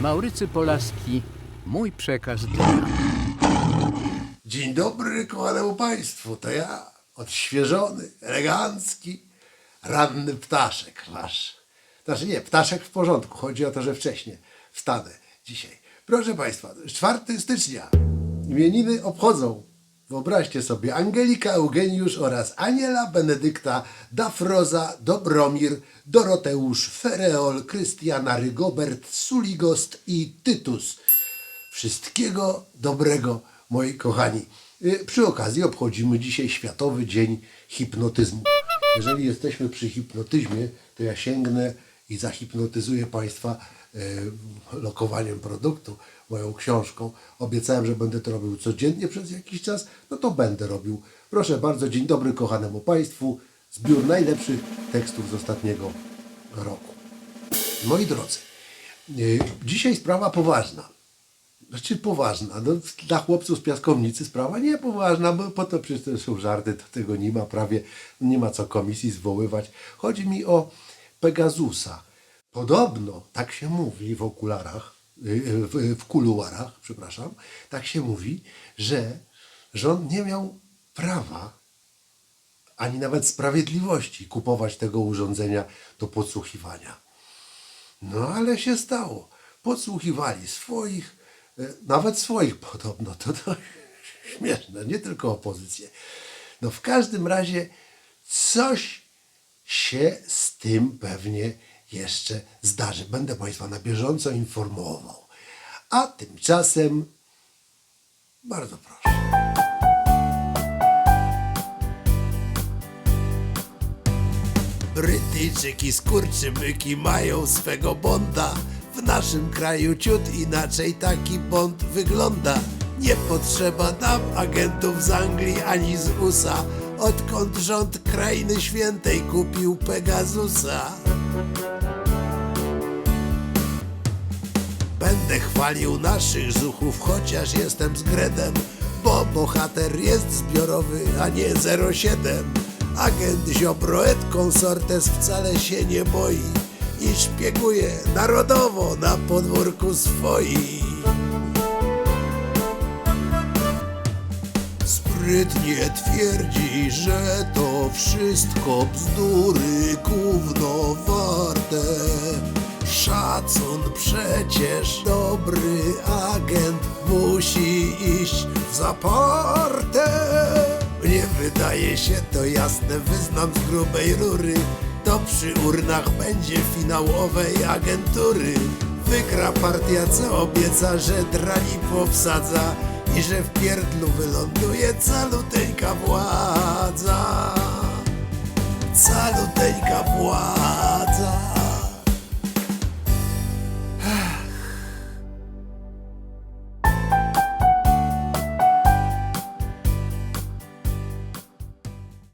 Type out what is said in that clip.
Maurycy Polaski, mój przekaz dnia. Dzień dobry kochanemu Państwu, to ja, odświeżony, elegancki, ranny ptaszek wasz. Znaczy nie, ptaszek w porządku, chodzi o to, że wcześniej wstanę dzisiaj. Proszę Państwa, 4 stycznia imieniny obchodzą, wyobraźcie sobie, Angelika Eugeniusz oraz Aniela Benedykta Dafroza Dobromir Doroteusz Fereol Krystiana Rygobert Suligost i Tytus. Wszystkiego dobrego, moi kochani. Y, Przy okazji obchodzimy dzisiaj Światowy Dzień Hipnotyzmu. Jeżeli jesteśmy przy hipnotyzmie, to ja sięgnę i zahipnotyzuję Państwa lokowaniem produktu, moją książką. Obiecałem, że będę to robił codziennie przez jakiś czas, no to będę robił. Proszę bardzo, dzień dobry kochanemu Państwu. Zbiór najlepszych tekstów z ostatniego roku. Moi drodzy, y, dzisiaj sprawa poważna. Znaczy poważna. No, dla chłopców z piaskownicy sprawa nie poważna, bo po to przecież to są żarty, to tego nie ma prawie, nie ma co komisji zwoływać. Chodzi mi o Pegasusa. Podobno, tak się mówi w okularach, yy, w, w kuluarach, przepraszam, tak się mówi, że rząd nie miał prawa ani nawet sprawiedliwości kupować tego urządzenia do podsłuchiwania. No ale się stało. Podsłuchiwali swoich, nawet swoich podobno. To, to śmieszne, nie tylko opozycję. No w każdym razie coś się z tym pewnie jeszcze zdarzy. Będę Państwa na bieżąco informował. A tymczasem bardzo proszę. Brytyjczyki skurczybyki mają swego bonda. W naszym kraju ciut inaczej taki bond wygląda. Nie potrzeba nam agentów z Anglii ani z USA. Odkąd rząd krainy świętej kupił Pegasusa. Będę chwalił naszych zuchów, chociaż jestem z Gredem, bo bohater jest zbiorowy, a nie 07. Agent Ziobro et Consortes wcale się nie boi i szpieguje narodowo na podwórku swoim. Sprytnie twierdzi, że to wszystko bzdury gówno warte. Szacun przecież dobry agent musi iść w zaparte. Mnie wydaje się to jasne, wyznam z grubej rury. To przy urnach będzie finałowej agentury. Wygra partia, co obieca, że drani powsadza i że w pierdlu wyląduje caluteńka władza. Caluteńka władza.